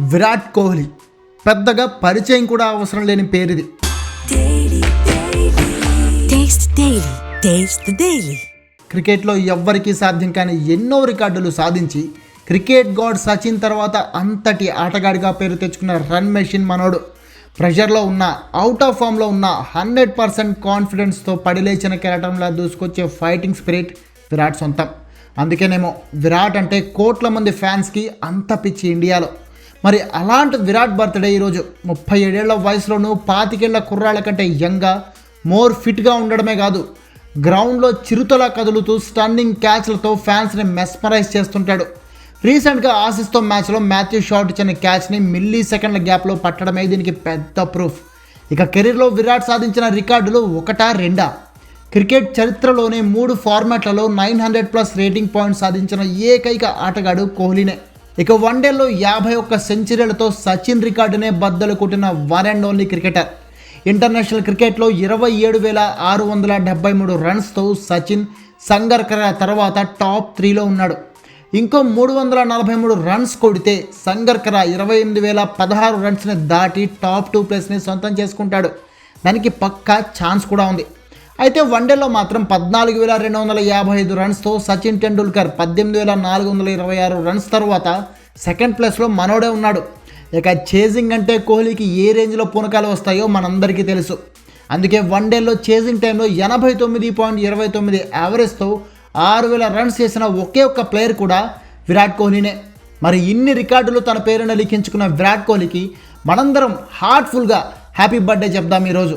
విరాట్ కోహ్లీ. పెద్దగా పరిచయం కూడా అవసరం లేని the Daily. క్రికెట్లో ఎవ్వరికీ సాధ్యం కాని ఎన్నో రికార్డులు సాధించి క్రికెట్ గాడ్ సచిన్ తర్వాత అంతటి ఆటగాడిగా పేరు తెచ్చుకున్న రన్ మెషిన్ మనోడు. ప్రెషర్లో ఉన్న అవుట్ ఆఫ్ ఫామ్లో ఉన్న హండ్రెడ్ పర్సెంట్ కాన్ఫిడెన్స్తో పడిలేచిన కెరటంలా దూసుకొచ్చే ఫైటింగ్ స్పిరిట్ విరాట్ సొంతం. అందుకేనేమో విరాట్ అంటే కోట్ల మంది ఫ్యాన్స్కి అంత పిచ్చి ఇండియాలో. మరి అలాంటి విరాట్ బర్త్డే ఈరోజు ముప్పై ఏడేళ్ళ వయసులోనూ పాతికేళ్ళ కుర్రాళ్ళ కంటే యంగ్గా మోర్ ఫిట్గా ఉండడమే కాదు గ్రౌండ్లో చిరుతలా కదులుతూ స్టన్నింగ్ క్యాచ్లతో ఫ్యాన్స్ని మెస్మరైజ్ చేస్తుంటాడు. రీసెంట్గా ఆసిస్తో మ్యాచ్లో మాథ్యూ షాట్ ఇచ్చిన క్యాచ్ని మిల్లీ సెకండ్ల గ్యాప్లో పట్టడమే దీనికి పెద్ద ప్రూఫ్. ఇక కెరీర్లో విరాట్ సాధించిన రికార్డులు ఒకటా రెండా? క్రికెట్ చరిత్రలోనే మూడు ఫార్మాట్లలో nine hundred plus rating points సాధించిన ఏకైక ఆటగాడు కోహ్లీనే. ఇక వన్డేలో యాభై ఒక్క సెంచరీలతో సచిన్ రికార్డునే బద్దలు కొట్టిన one and only cricketer. International క్రికెట్లో ఇరవై ఏడు వేల ఆరు వందల డెబ్బై మూడు రన్స్తో సచిన్ సంగర్కర తర్వాత టాప్ త్రీలో ఉన్నాడు. ఇంకో మూడు వందల నలభై మూడు రన్స్ కొడితే సంగర్కర ఇరవై ఎనిమిది వేల పదహారు రన్స్ని దాటి టాప్ టూ ప్లేస్ని సొంతం చేసుకుంటాడు. దానికి పక్కా ఛాన్స్ కూడా ఉంది. అయితే వన్డేలో మాత్రం పద్నాలుగు వేల రెండు వందల యాభై ఐదు రన్స్తో సచిన్ టెండూల్కర్ పద్దెనిమిది వేల నాలుగు వందల ఇరవై ఆరు రన్స్ తర్వాత సెకండ్ ప్లేస్లో మనోడే ఉన్నాడు. ఇక చేజింగ్ అంటే కోహ్లీకి ఏ రేంజ్లో పునకాలు వస్తాయో మనందరికీ తెలుసు. అందుకే వన్డేలో చేజింగ్ టైంలో ఎనభై తొమ్మిది పాయింట్ ఇరవై తొమ్మిది యావరేజ్తో ఆరు వేల రన్స్ చేసిన ఒకే ఒక్క ప్లేయర్ కూడా విరాట్ కోహ్లీనే. మరి ఇన్ని రికార్డులు తన పేరున లిఖించుకున్న విరాట్ కోహ్లీకి మనందరం హార్ట్ఫుల్గా హ్యాపీ బర్త్డే చెప్దాం ఈరోజు.